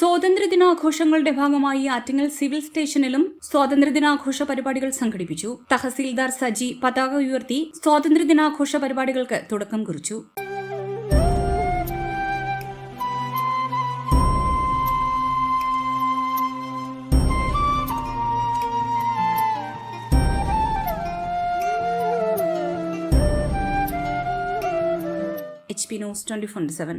സ്വാതന്ത്ര്യദിനാഘോഷങ്ങളുടെ ഭാഗമായി ആറ്റിങ്ങൽ സിവിൽ സ്റ്റേഷനിലും സ്വാതന്ത്ര്യദിനാഘോഷ പരിപാടികൾ സംഘടിപ്പിച്ചു. തഹസീൽദാർ സജി പതാക ഉയർത്തി സ്വാതന്ത്ര്യദിനാഘോഷ പരിപാടികൾക്ക് തുടക്കം കുറിച്ചു. H P news twenty four seven